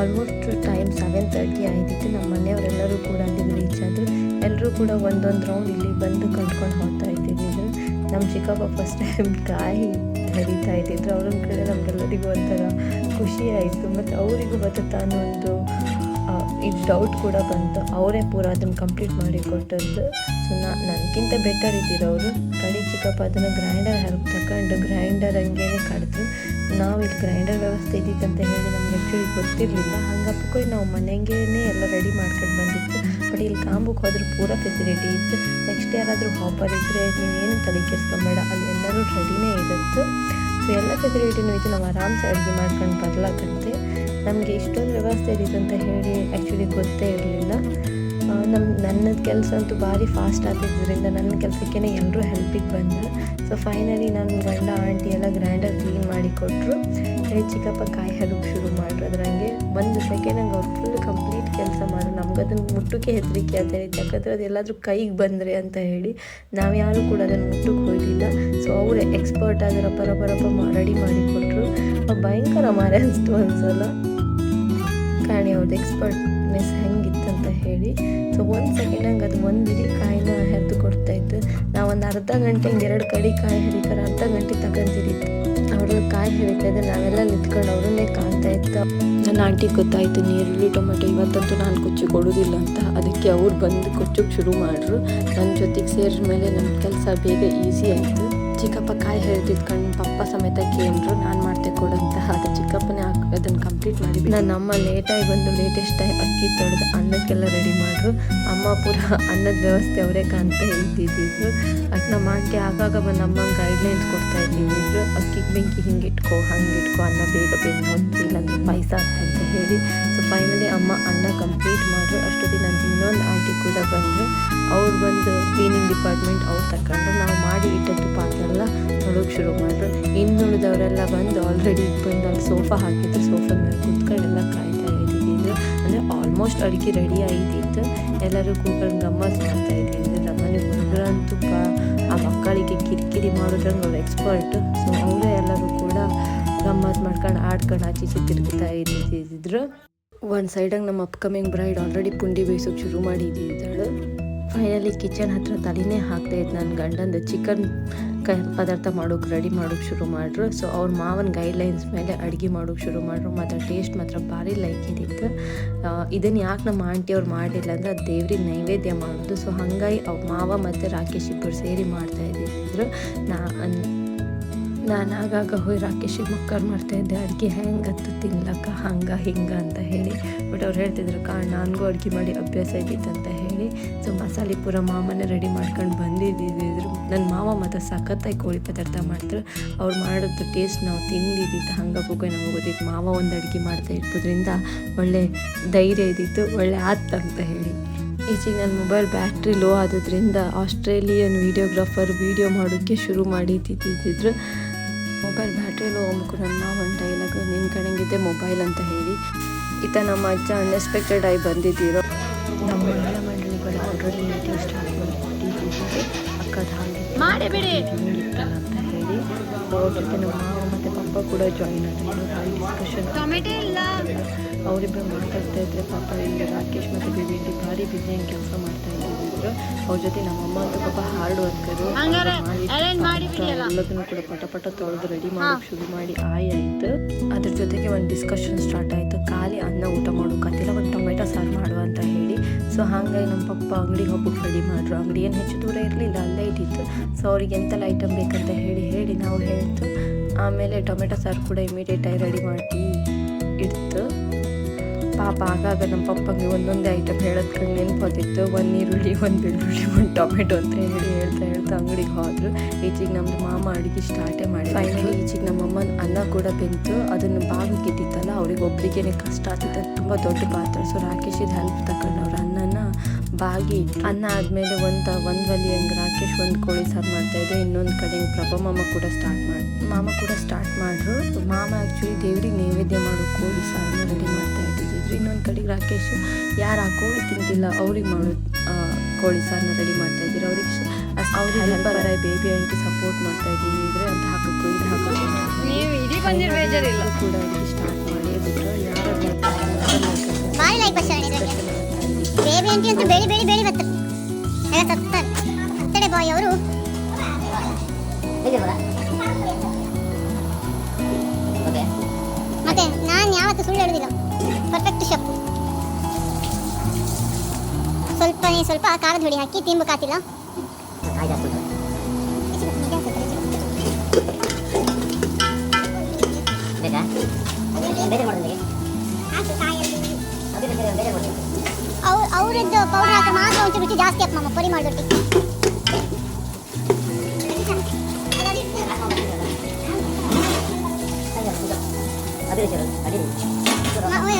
ಆಲ್ಮೋಸ್ಟ್ ಟೈಮ್ ಸೆವೆನ್ ತರ್ಟಿ ಆಗಿದ್ದಿತ್ತು ನಮ್ಮ ಮನೆಯವರೆಲ್ಲರೂ ಕೂಡ ಅಲ್ಲಿ ರೀಚ್ ಆದರು. ಎಲ್ಲರೂ ಕೂಡ ಒಂದೊಂದು ರೌಂಡ್ ಇಲ್ಲಿ ಬಂದು ಕಂಡ್ಕೊಂಡು ಹೋಗ್ತಾ ಇದ್ದಿದ್ದು ನಮ್ಮ ಚಿಕ್ಕಪ್ಪ ಫಸ್ಟ್ ಟೈಮ್ ಕಾಯಿ ಹರಿತಾ ಇದ್ದಿದ್ರು. ಅವ್ರ ಕಡೆ ನಮಗೆಲ್ಲರಿಗೂ ಒಂಥರ ಖುಷಿ ಆಯಿತು. ಮತ್ತು ಅವರಿಗೂ ಬರುತ್ತಾ ಅನ್ನೋ ಒಂದು ಇದು ಡೌಟ್ ಕೂಡ ಬಂತು. ಅವರೇ ಪೂರ ಅದನ್ನು ಕಂಪ್ಲೀಟ್ ಮಾಡಿ ಕೊಟ್ಟದ್ದು. ಸೊ ನಾ ನನಗಿಂತ ಬೆಟರ್ ಇದ್ದಿರು ಅವರು ಕಡೆ ಚಿಕ್ಕಪ್ಪ ಅದನ್ನು ಗ್ರೈಂಡರ್ ಹೆಲ್ಪ್ ತಗೊಂಡು ಗ್ರೈಂಡರ್ ಹಂಗೇನೆ ಕಡಿದ್ರು ನಾವು ಇಲ್ಲಿ ಗ್ರೈಂಡರ್ ವ್ಯವಸ್ಥೆ ಇದ್ದಿತ್ತಂತ ಹೇಳಿ ನಮ್ಗೆ ಆ್ಯಕ್ಚುಲಿ ಗೊತ್ತಿರಲಿಲ್ಲ. ಹಂಗಪ್ಪ ನಾವು ಮನೆಗೇನೆ ಎಲ್ಲ ರೆಡಿ ಮಾಡ್ಕೊಂಡು ಬಂದಿತ್ತು ಬಟ್ ಇಲ್ಲಿ ಕಾಂಬುಕ್ ಹೋದ್ರೆ ಪೂರ ಫೆಸಿಲಿಟಿ ಇತ್ತು. ನೆಕ್ಸ್ಟ್ ಯಾರಾದರೂ ಹಾಪರ್ ಇದ್ದರೆ ನೀವೇನು ತಲೆ ಕೆಡ್ಸ್ಕೊಂಬೇಡ, ಅಲ್ಲಿ ಎಲ್ಲರೂ ರೆಡಿನೇ ಇರುತ್ತೆ. ಸೊ ಎಲ್ಲ ಫೆಸಿಲಿಟಿನೂ ಇತ್ತು. ನಾವು ಆರಾಮ್ಸೆ ಅಡುಗೆ ಮಾಡ್ಕೊಂಡು ಬರ್ಲಾಕಂತೆ ನಮಗೆ ಇಷ್ಟೊಂದು ವ್ಯವಸ್ಥೆ ಇದೆ ಅಂತ ಹೇಳಿ ಆ್ಯಕ್ಚುಲಿ ಗೊತ್ತೇ ಇರಲಿಲ್ಲ. ನಮ್ಮ ನನ್ನ ಕೆಲಸ ಅಂತೂ ಭಾರಿ ಫಾಸ್ಟ್ ಆಗಿದ್ದರಿಂದ ನನ್ನ ಕೆಲಸಕ್ಕೇ ಎಲ್ಲರೂ ಹೆಲ್ಪಿಗೆ ಬಂದರು. ಸೊ ಫೈನಲಿ ನನ್ನ ಗಂಡ, ಆಂಟಿ ಎಲ್ಲ ಗ್ರ್ಯಾಂಡಾಗಿ ಕ್ಲೀನ್ ಮಾಡಿಕೊಟ್ರು ಚಿಕ್ಕಪ್ಪ ಕಾಯಿ ಹರಕ್ಕೆ ಶುರು ಮಾಡ್ರು ಅದ್ರಂಗೆ. ಒಂದು ಸೆಕೆಂಡಂಗೆ ಅವ್ರು ಅದನ್ನು ಮುಟ್ಟಕ್ಕೆ ಹೆದರಿಕೆ ಅಂತ ಹೇಳಿ, ಯಾಕಂದರೆ ಅದೆಲ್ಲಾದರೂ ಕೈಗೆ ಬಂದರೆ ಅಂತ ಹೇಳಿ ನಾವು ಯಾರೂ ಕೂಡ ಅದನ್ನು ಮುಟ್ಟಕ್ಕೆ ಹೋಗಿಲ್ಲ ಸೊ ಅವರೇ ಎಕ್ಸ್ಪರ್ಟ್ ಆಗಿ ರಪ್ಪ ರಪ್ಪ ರಪ್ಪ ರೆಡಿ ಮಾಡಿಕೊಟ್ರು. ಭಯಂಕರ ಮಾರೆ ಅನಿಸ್ತು ಒಂದ್ಸಲ. ಕಾಣಿ ಅವ್ರದ್ದು ಎಕ್ಸ್ಪರ್ಟ್ನೆಸ್ ಅಂತ ಹೇಳಿ. ಸೊ ಒಂದು ಸೆಕೆಂಡ್ ಹಂಗೆ ಅದು ಒಂದು ಇಡೀ ಕಾಯಿನ ಹೆದ್ದು ಕೊಡ್ತಾಯಿತ್ತು ನಾವು ಒಂದು ಅರ್ಧ ಗಂಟೆ ಹಿಂಗೆ ಎರಡು ಕಡೆ ಕಾಯಿ ಹರಿತಾರೆ, ಅರ್ಧ ಗಂಟೆ ತಗೊಂತಿರಿತ್ತು ಅವರು ಕಾಯಿ ಹೇಳ್ತಾ ಇದ್ದೆ ನಾವೆಲ್ಲ ನಿಂತ್ಕೊಂಡು ಅವ್ರನ್ನೇ ಕಾಣ್ತಾ ಇತ್ತು. ನನ್ನ ಆಂಟಿ ಗೊತ್ತಾಯಿತು ನೀರುಳ್ಳಿ ಟೊಮೆಟೊ ಇವತ್ತಂತೂ ನಾನು ಕುಚ್ಚಿ ಕೊಡೋದಿಲ್ಲ ಅಂತ. ಅದಕ್ಕೆ ಅವ್ರು ಬಂದು ಕುಚ್ಚಕ್ಕೆ ಶುರು ಮಾಡ್ರು. ನನ್ನ ಜೊತೆಗೆ ಸೇರಿದ ಮೇಲೆ ನನ್ನ ಕೆಲಸ ಬೇಗ ಈಸಿ ಆಯಿತು ಚಿಕ್ಕಪ್ಪ ಕಾಯಿ ಹೇಳ್ತಿದ್ಕೊಂಡು ಪಪ್ಪ ಸಮೇತ ಕೇಳಿದ್ರು ನಾನು ಮಾಡ್ತೆ ಕೊಡಂತ ಅದು ಚಿಕ್ಕಪ್ಪನೇ ಅದನ್ನು ಕಂಪ್ಲೀಟ್ ಮಾಡಿ ನನ್ನ ಅಮ್ಮ ಲೇಟಾಗಿ ಬಂದು ಲೇಟೆಸ್ಟ್ ಟೈಮ್ ಅಕ್ಕಿ ತೊಳೆದು ಅನ್ನಕ್ಕೆಲ್ಲ ರೆಡಿ ಮಾಡಿದ್ರು ಅಮ್ಮ ಪೂರ ಅನ್ನದ ವ್ಯವಸ್ಥೆ ಅವರೇ ಕಾಣ್ತಾ ಇದ್ದಿದ್ದು. ಅದು ನಮ್ಮ ಆಂಟಿ ಆಗಾಗ ಬಂದು ಅಮ್ಮಂಗೆ ಗೈಡ್ಲೈನ್ಸ್ ಕೊಡ್ತಾ ಇದ್ದಿದ್ರು ಅಕ್ಕಿಗೆ ಬೆಂಕಿ ಹಿಂಗೆ ಇಟ್ಕೋ, ಹಂಗೆ ಇಟ್ಕೋ, ಅನ್ನ ಬೇಗ ಬೇಗ ಹೋಗ್ತಿ ನನಗೆ ಪಾಯಸ ಅಂತ ಹೇಳಿ. ಸೊ ಫೈನಲಿ ಅಮ್ಮ ಅನ್ನ ಕಂಪ್ಲೀಟ್ ಮಾಡ್ರು. ಅಷ್ಟೊತ್ತಿಗೆ ನನ್ನ ಇನ್ನೊಂದು ಆಂಟಿ ಕೂಡ ಬಂದರು. ಅವ್ರು ಬಂದು ಕ್ಲೀನಿಂಗ್ ಡಿಪಾರ್ಟ್ಮೆಂಟ್ ಅವ್ರು ತಗೊಂಡ್ರು ನಾವು ಮಾಡಿ ಇಟ್ಟದ್ದು ಪಾತ್ರ ಎಲ್ಲ ತೊಳೋಕೆ ಶುರು ಮಾಡಿದ್ರು ಇನ್ನುಳಿದವರೆಲ್ಲ ಬಂದು ಆಲ್ರೆಡಿ ಬಂದು ಅಲ್ಲಿ ಸೋಫಾ ಹಾಕಿದ್ರು. ಸೋಫಾ ಮೇಲೆ ಕೂತ್ಕೊಂಡೆಲ್ಲ ಕಾಯ್ತಾ ಇದ್ದಿದ್ದು. ಅಂದರೆ ಆಲ್ಮೋಸ್ಟ್ ಅಡುಗೆ ರೆಡಿ ಆಗಿದ್ದಿತ್ತು ಎಲ್ಲರೂ ಕೂತ್ಕೊಂಡು ಗಮ್ಮತ್ ಮಾಡ್ತಾ ಇದ್ದಿದ್ದು. ನಮ್ಮನೆ ಹುಡುಗರಂತೂ ಆ ಮಕ್ಕಳಿಗೆ ಕಿರಿಕಿರಿ ಮಾಡೋದ್ರಂಗೆ ಅವ್ರು ಎಕ್ಸ್ಪರ್ಟ್ ಸೊ ಅವರೇ ಎಲ್ಲರೂ ಕೂಡ ಗಮ್ಮತ್ ಮಾಡ್ಕೊಂಡು ಆಡ್ಕೊಂಡು ಆಚೆ ತಿರುಗ್ತಾ ಇದ್ದಿದ್ದಿದ್ರು ಒಂದು ಸೈಡಾಗಿ ನಮ್ಮ ಅಪ್ಕಮಿಂಗ್ ಬ್ರೈಡ್ ಆಲ್ರೆಡಿ ಪುಂಡಿ ಬೇಯಿಸೋಕೆ ಶುರು ಮಾಡಿದ್ದಿದ್ದಳು. ಫೈನಲಿ ಕಿಚನ್ ಹತ್ರ ತಲೆನೇ ಹಾಕ್ತಾ ಇದ್ದು ನನ್ನ ಗಂಡಂದು ಚಿಕನ್ ಕ, ಪದಾರ್ಥ ಮಾಡೋಕೆ ರೆಡಿ ಮಾಡೋಕೆ ಶುರು ಮಾಡ್ರು. ಸೊ ಅವ್ರ ಮಾವನ ಗೈಡ್ಲೈನ್ಸ್ ಮೇಲೆ ಅಡುಗೆ ಮಾಡೋಕೆ ಶುರು ಮಾಡ್ರು. ಮತ್ತು ಟೇಸ್ಟ್ ಮಾತ್ರ ಭಾರಿ ಲೈಕ್ ಇದ್ದಿತ್ತು ಇದನ್ನು ಯಾಕೆ ನಮ್ಮ ಆಂಟಿ ಅವ್ರು ಮಾಡಿಲ್ಲ ಅಂದರೆ ಅದು ದೇವ್ರಿಗೆ ನೈವೇದ್ಯ ಮಾಡೋದು. ಸೊ ಹಾಗಾಗಿ ಅವ್ರ ಮಾವ ಮತ್ತು ರಾಕೇಶ್ ಇಬ್ಬರು ಸೇರಿ ಮಾಡ್ತಾ ಇದ್ದಿದ್ರು ನಾ ನಾನು ಆಗಾಗ ಹೋಗಿ ರಾಕೇಶಿಗೆ ಮಕ್ಕಳು ಮಾಡ್ತಾಯಿದ್ದೆ ಅಡುಗೆ ಹೆಂಗತ್ತು ತಿನ್ಲಕ್ಕ? ಹಂಗೆ, ಹಿಂಗೆ ಅಂತ ಹೇಳಿ. ಬಟ್ ಅವ್ರು ಹೇಳ್ತಿದ್ರು ಕಾರಣ ನನಗೂ ಅಡುಗೆ ಮಾಡಿ ಅಭ್ಯಾಸ ಇದ್ದಿತ್ತು ಹೇಳಿ ಸೊ ಮಸಾಲೆ ಪೂರ ಮಾಮನೇ ರೆಡಿ ಮಾಡ್ಕೊಂಡು ಬಂದಿದ್ದಿದ್ರು ನನ್ನ ಮಾವ ಮತ್ತು ಸಖತ್ತಾಗಿ ಕೋಳಿ ಪದಾರ್ಥ ಮಾಡ್ತಾರೆ. ಅವ್ರು ಮಾಡೋದು ಟೇಸ್ಟ್ ನಾವು ತಿಂದಿದ್ದಿತ್ತು ಹಂಗೆ ಹೋಗಿ ನಮಗೆ ಗೊತ್ತಿತ್ತು ಮಾವ ಒಂದು ಅಡುಗೆ ಮಾಡ್ತಾ ಇರ್ಬೋದ್ರಿಂದ ಒಳ್ಳೆ ಧೈರ್ಯ ಇದ್ದಿತ್ತು. ಒಳ್ಳೆ ಆತ್ ಅಂತ ಹೇಳಿ. ಈಚೆಗೆ ನನ್ನ ಮೊಬೈಲ್ ಬ್ಯಾಟ್ರಿ ಲೋ ಆದದ್ರಿಂದ ಆಸ್ಟ್ರೇಲಿಯನ್ ವೀಡಿಯೋಗ್ರಾಫರ್ ವೀಡಿಯೋ ಮಾಡೋಕ್ಕೆ ಶುರು ಮಾಡಿದ್ದಿದ್ದಿದ್ರು ಮೊಬೈಲ್ ಬ್ಯಾಟ್ರಿ ಲೋ ಹೋಗ್ಬೇಕು ನನ್ನ ಮಾವನ ಡೈಲಾಗ್ ನಿನ್ನ ಕಡೆಗಿದ್ದೆ ಮೊಬೈಲ್ ಅಂತ ಹೇಳಿ. ಈತ ನಮ್ಮ ಅಜ್ಜ ಅನ್ಎಕ್ಸ್ಪೆಕ್ಟೆಡ್ ಆಗಿ ಬಂದಿದ್ದೀರೋ. ನಮ್ಮ ಆಲ್ರೆಡಿ ಮೀಟಿಂಗ್ ಸ್ಟಾರ್ಟ್ ಮಾಡಿಟ್ಟಿದ್ದೀವಿ ಅಕ್ಕದ ಹಾಗೆ. ಮಾಡಬೇಡಿ ಅಂತ ಹೇಳಿ ಅವ್ರ ಜೊತೆ ನಮ್ಮ ಮಾವ ಮತ್ತು ಪಪ್ಪ ಕೂಡ ಜಾಯಿನ್ ಆಗಿದ್ರು ಭಾರಿ ಡಿಸ್ಕಷನ್ ಅವರಿಬ್ಬರು ಮಾತಾಡ್ತಾ ಇದ್ರೆ ಪಾಪ ಇಲ್ಲಿ ರಾಕೇಶ್ ಮತ್ತು ಬೇಬಿ ಇಲ್ಲಿ ಭಾರಿ ಬಿಸಿಯಾಗಿ ಕೆಲಸ ಮಾಡ್ತಾ ಇದ್ದಾರೆ ಅವ್ರ ಜೊತೆ ನಮ್ಮಮ್ಮ ಅಂತ ಪಾಪ ಹಾರ್ಡ್ ವರ್ಕರು ಮಾಡಿ. ಎಲ್ಲದನ್ನು ಕೂಡ ಪಟ ಪಟ ತೊಳೆದು ರೆಡಿ ಮಾಡೋಕೆ ಶುರು ಮಾಡಿ ಆಯ್ ಆಯ್ತು ಅದ್ರ ಜೊತೆಗೆ ಒಂದು ಡಿಸ್ಕಷನ್ ಸ್ಟಾರ್ಟ್ ಆಯಿತು. ಖಾಲಿ ಅನ್ನ ಊಟ ಮಾಡೋಕತ್ತಿಲ್ಲ ಒಂದು ಟೊಮೆಟೊ ಸಾರು ಮಾಡುವ ಅಂತ ಹೇಳಿ. ಸೊ ಹಾಗಾಗಿ ನಮ್ಮ ಪಪ್ಪ ಅಂಗಡಿಗೆ ಹೋಗ್ಬಿಟ್ಟು ರೆಡಿ ಮಾಡ್ರು. ಅಂಗಡಿ ಏನು ಹೆಚ್ಚು ದೂರ ಇರಲಿಲ್ಲ, ಅಲ್ಲೇ ಇದ್ದಿತ್ತು. ಸೊ ಅವ್ರಿಗೆ ಎಂತೆಲ್ಲ ಐಟಮ್ ಬೇಕಂತ ಹೇಳಿ ಹೇಳಿ ನಾವು ಹೇಳ್ತು. ಆಮೇಲೆ ಟೊಮೆಟೊ ಸಾರು ಕೂಡ ಇಮಿಡಿಯೇಟಾಗಿ ರೆಡಿ ಮಾಡಿ ಇಡ್ತು. ಪಾಪ ಆಗಾಗ ನಮ್ಮ ಪಪ್ಪಗೆ ಒಂದೊಂದೇ ಐಟಮ್ ಹೇಳೋದ್ ನೆನಪೋದಿತ್ತು ಒಂದು ಈರುಳ್ಳಿ, ಒಂದು ಬೆಳ್ಳುಳ್ಳಿ, ಒಂದು ಟೊಮೆಟೊ ಅಂತ ಹೇಳಿ ಹೇಳ್ತಾ ಹೇಳ್ತಾ ಅಂಗಡಿಗೆ ಹೋದರು. ಈಚೆಗೆ ನಮ್ಮದು ಮಾಮ ಅಡುಗೆ ಸ್ಟಾರ್ಟೇ ಮಾಡಿ ಫೈನಲಿ ಈಚೆಗೆ ನಮ್ಮಮ್ಮನ ಅನ್ನ ಕೂಡ ಬೆಂತು. ಅದನ್ನು ಭಾಗಕ್ಕೆ ಇದ್ದಿತ್ತಲ್ಲ ಅವ್ರಿಗೆ ಒಬ್ಬರಿಗೇನೆ ಕಷ್ಟ ಆಗ್ತಿತ್ತು. ತುಂಬ ದೊಡ್ಡ ಪಾತ್ರ. ಸೊ ರಾಕೇಶಿದ ಹೆಲ್ಪ್ ತಗೊಂಡು ಅವ್ರ ಅನ್ನನ ಬಾಗಿ, ಅನ್ನ ಆದಮೇಲೆ ಒಂದು ಒಂದು ಒಲಿ ಹಂಗೆ ರಾಕೇಶ್ ಒಂದು ಕೋಳಿ ಸಾರು ಮಾಡ್ತಾಯಿದ್ದೆ ಇನ್ನೊಂದು ಕಡೆ ಹಿಂಗೆ ಪ್ರಭಾ ಮಾಮ ಕೂಡ ಸ್ಟಾರ್ಟ್ ಮಾಡಿ, ಮಾಮ ಕೂಡ ಸ್ಟಾರ್ಟ್ ಮಾಡ್ರು. ಮಾಮ ಆ್ಯಕ್ಚುಲಿ ದೇವ್ರಿಗೆ ನೈವೇದ್ಯ ಮಾಡೋ ಕೋಳಿ ಸಾರನ್ನ ಕಡೆಗೆ ರಾಕೇಶ್ ಯಾರು ಆ ಕೋಳಿ ತಿಂತಿಲ್ಲ ಅವ್ರಿಗೆ ಮಾಡೋ ಕೋಳಿ ಸಾರನ್ನ ರೆಡಿ ಮಾಡ್ತಾ ಇದ್ದೀರಿ. ಅವ್ರಿಗೆ ಅವ್ರಿಗೆ ಹೆಲ್ಪರ್ ಬೇಬಿ ಆಂಟಿ ಸಪೋರ್ಟ್ ಮಾಡ್ತಾ ಇದ್ದಿದ್ರೆ ಅಂತ ಹಾಕೋದು ಇದು ಹಾಕಕ್ಕೂ. ನೀವು ಇಡೀ ಬಂದಿರೋ ಬೇಜಾರಿಲ್ಲ. ಎಲ್ಲರೂ ಕೂಡ ಸ್ಟಾರ್ಟ್ ಮಾಡಿ ಬಿಟ್ಟರು ಯಾರು ಬೇಬಿ ಆಂಟಿ ಅಂತ ಬೆಳಿ ಬೆಳಿ ಬೆಳಿ ಬರ್ತದೆ. ಎಲ್ಲ ತಡೆ ಬಾಯ್ ಅವರು. ಮತ್ತೆ? ನಾನು ಯಾವತ್ತೂ ಸುಳ್ಳು ಹೇಳುದಿಲ್ಲ. ಪರ್ಫೆಕ್ಟ್ ಶೆಫ್ ಸ್ವಲ್ಪನೇ ಸ್ವಲ್ಪ ಖಾರದ ಹುಡಿ ಹಾಕಿ ತಿಂಬು ಕಾತಿಲ್ಲ. ಅವ್ರ ಅವರದ್ದು ಪೌಡರ್ ಹಾಕಿ ಮಾತ್ರ ಒಂಚೂರು ರುಚಿ ಜಾಸ್ತಿ ಹಾಕಿ ಮಮ್ಮ ಪೊರಿ ಮಾಡಿಬಿಟ್ಟು.